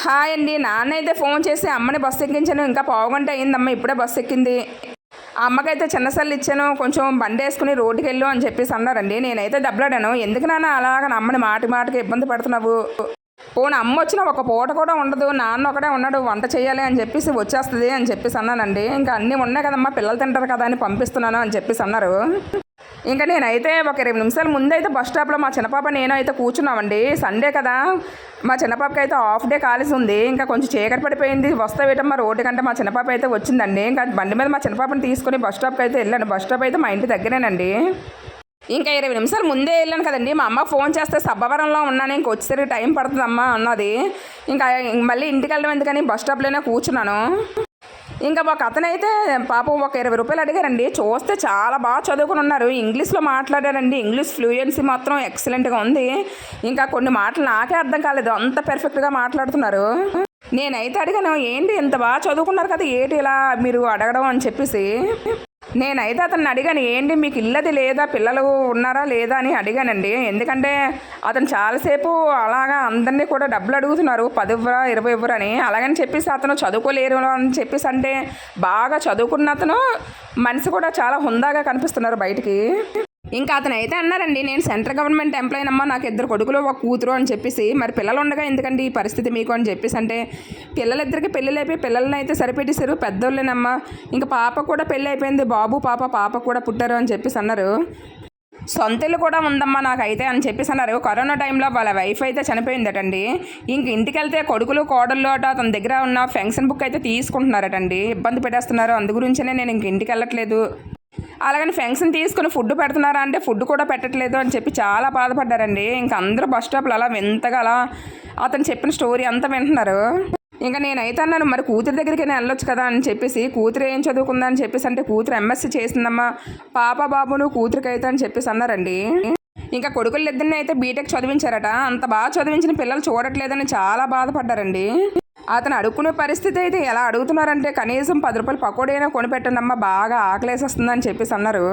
Hi అండి. నాన్న అయితే ఫోన్ చేసి అమ్మని బస్సు ఎక్కించాను. ఇంకా పావుగంట అయిందమ్మ ఇప్పుడే బస్సు ఎక్కింది. ఆ అమ్మకైతే చిన్న సెల్ ఇచ్చాను. కొంచెం బండి వేసుకుని రోడ్డుకి వెళ్ళు అని చెప్పేసి అన్నారండి. నేనైతే దెబ్బలాడాను. ఎందుకు నాన్న అలాగ నా అమ్మని మాటి మాటకి ఇబ్బంది పెడుతున్నావు? పోనీ అమ్మ వచ్చిన ఒక పూట కూడా ఉండదు. నాన్న ఒకడే ఉన్నాడు. వంట చేయాలి అని చెప్పేసి వచ్చేస్తుంది అని చెప్పేసి అన్నానండి. ఇంకా అన్నీ ఉన్నాయి కదమ్మా. పిల్లలు తింటారు కదా అని పంపిస్తున్నాను అని చెప్పేసి అన్నారు. ఇంకా నేనైతే ఒక ఇరవై నిమిషాల ముందైతే బస్ స్టాప్లో మా చిన్నపాప నేను అయితే కూర్చున్నామండి. సండే కదా. మా చిన్నపాపకి అయితే హాఫ్ డే కాలేజ్ ఉంది. ఇంకా కొంచెం చీకటి పడిపోయింది. వస్తా వేయటం మా రోడ్డు కంటే మా చిన్నపాప అయితే వచ్చిందండి. ఇంకా బండి మీద మా చిన్నపాపని తీసుకుని బస్ స్టాప్కి అయితే వెళ్ళాను. బస్ స్టాప్ అయితే మా ఇంటి దగ్గరేనండి. ఇంకా ఇరవై నిమిషాలు ముందే వెళ్ళాను కదండి. మా అమ్మ ఫోన్ చేస్తే సబ్బవరంలో ఉన్నాను ఇంక వచ్చేసరికి టైం పడుతుందమ్మా అన్నది. ఇంకా మళ్ళీ ఇంటికి వెళ్ళడం ఎందుకని బస్ స్టాప్లోనే కూర్చున్నాను. ఇంకా ఒక అతనైతే పాపం ఒక ఇరవై రూపాయలు అడిగారండి. చూస్తే చాలా బాగా చదువుకుని ఉన్నారు. ఇంగ్లీష్లో మాట్లాడారండి. ఇంగ్లీష్ ఫ్లూయెన్సీ మాత్రం ఎక్సలెంట్గా ఉంది. ఇంకా కొన్ని మాటలు నాకే అర్థం కాలేదు. అంత పెర్ఫెక్ట్గా మాట్లాడుతున్నారు. నేనైతే అడిగాను ఏంటి ఇంత బాగా చదువుకున్నారు కదా ఏంటి ఇలా మీరు అడగడం? అని చెప్పేసి. నేనైతే అతన్ని అడిగాను ఏంటి మీకు ఇల్లది లేదా? పిల్లలు ఉన్నారా లేదా? అని అడిగానండి. ఎందుకంటే అతను చాలాసేపు అలాగా అందరినీ కూడా డబ్బులు అడుగుతున్నారు పది ఇవ్వరా ఇరవై ఇవ్వరని అలాగని చెప్పేసి అతను చదువుకోలేరు అని చెప్పేసి అంటే బాగా చదువుకున్న అతను మనిషి కూడా చాలా హుందాగా కనిపిస్తున్నారు బయటికి. ఇంకా అతను అయితే అన్నారండి నేను సెంట్రల్ గవర్నమెంట్ ఎంప్లాయీ అమ్మ నాకు ఇద్దరు కొడుకులు ఒక కూతురు అని చెప్పేసి మరి పిల్లలు ఉండగా ఎందుకండి ఈ పరిస్థితి మీకు? అని చెప్పేసి అంటే పిల్లలిద్దరికి పెళ్ళి అయిపోయి పిల్లల్ని అయితే సరిపెట్టేశారు పెద్దోళ్ళేనమ్మా. ఇంకా పాప కూడా పెళ్ళి అయిపోయింది బాబు పాప పాప కూడా పుట్టారు అని చెప్పేసి అన్నారు. సొంత ఇల్లు కూడా ఉందమ్మా నాకైతే అని చెప్పేసి అన్నారు. కరోనా టైంలో వాళ్ళ వైఫ్ అయితే చనిపోయిందటండి. ఇంక ఇంటికి వెళ్తే కొడుకులు కోడళ్ళు అట తన దగ్గర ఉన్న ఫెన్షన్ బుక్ అయితే తీసుకుంటున్నారటండి. ఇబ్బంది పెట్టేస్తున్నారు. అందు గురించే నేను ఇంక ఇంటికి వెళ్ళట్లేదు అలాగని ఫెన్షన్ తీసుకుని ఫుడ్ పెడుతున్నారా అంటే ఫుడ్ కూడా పెట్టట్లేదు అని చెప్పి చాలా బాధపడ్డారండి. ఇంకా అందరూ బస్ స్టాప్లో అలా వింతగా అలా అతను చెప్పిన స్టోరీ అంతా వింటున్నారు. ఇంకా నేనైతే అన్నాను మరి కూతురి దగ్గరికి నేను వెళ్ళొచ్చు కదా అని చెప్పేసి కూతురు ఏం చదువుకుందా అని చెప్పేసి అంటే కూతురు ఎంఎస్సీ చేసిందమ్మా పాప బాబును కూతురికి అయితే అని చెప్పేసి అన్నారండి. ఇంకా కొడుకులు ఇద్దరిని అయితే బీటెక్ చదివించారట. అంత బాగా చదివించిన పిల్లలు చూడట్లేదని చాలా బాధపడ్డారండి. అతను అడుక్కునే పరిస్థితి అయితే ఎలా అడుగుతున్నారంటే కనీసం పది రూపాయలు పకోడైనా కొనిపెట్టండమ్మా బాగా ఆకలేసేస్తుందని చెప్పేసి అన్నారు.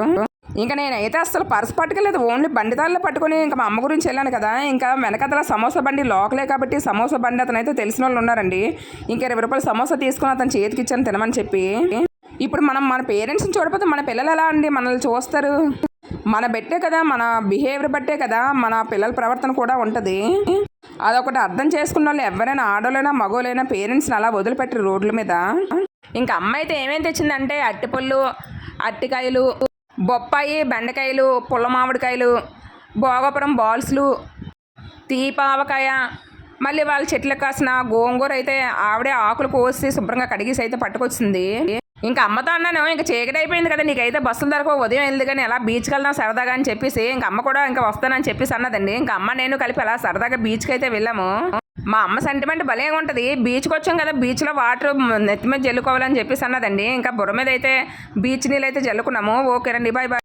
ఇంకా నేనైతే అసలు పర్స్ పట్టుకెళ్ళదు ఓన్లీ బండి తాళ్ళు పట్టుకొని ఇంకా మా అమ్మ గురించి వెళ్ళాను కదా. ఇంకా వెనకతల సమోసా బండి లోకలే కాబట్టి సమోసా బండి అతనైతే తెలిసిన వాళ్ళు ఉన్నారండి. ఇంకా ఇరవై రూపాయలు సమోసా తీసుకుని అతను చేతికి ఇచ్చాను తినమని చెప్పి. ఇప్పుడు మనం మన పేరెంట్స్ని చూడకపోతే మన పిల్లలు ఎలా అండి మనల్ని చూస్తారు? మన బట్టే కదా మన బిహేవియర్ బట్టే కదా మన పిల్లల ప్రవర్తన కూడా ఉంటుంది. అదొకటి అర్థం చేసుకున్న వాళ్ళు ఎవరైనా ఆడోలైనా మగోలైనా పేరెంట్స్ని అలా వదిలిపెట్టరు రోడ్ల మీద. ఇంకా అమ్మ అయితే ఏమేమి తెచ్చిందంటే అట్టిపళ్ళు అట్టికాయలు బొప్పాయి బెండకాయలు పుల్ల మామిడికాయలు భోగపురం బాల్స్లు తీపావకాయ మళ్ళీ వాళ్ళ చెట్లకు కాసిన గోంగూర అయితే ఆవిడే ఆకులు కోసి శుభ్రంగా కడిగేసి అయితే పట్టుకొచ్చింది. ఇంకా అమ్మతో అన్నాను ఇంకా చీకటి అయిపోయింది కదా నీకైతే బస్సులు దొరకవు ఉదయం వెళ్ళి కానీ ఎలా బీచ్కి వెళ్దాం సరదాగా అని చెప్పేసి ఇంకా అమ్మ కూడా ఇంకా వస్తానని చెప్పేసి అన్నదండి. ఇంకా అమ్మ నేను కలిపి అలా సరదాగా బీచ్కి అయితే వెళ్ళాము. మా అమ్మ సెంటిమెంట్ భలే ఉంటుంది. బీచ్కి వచ్చాం కదా బీచ్లో వాటర్ నెత్తి మీద జల్లుకోవాలని చెప్పేసి అన్నదండి. ఇంకా బుర్ర మీద అయితే బీచ్ నీళ్ళు అయితే జల్లుకున్నాము. ఓకే రండి బాయ్ బాయ్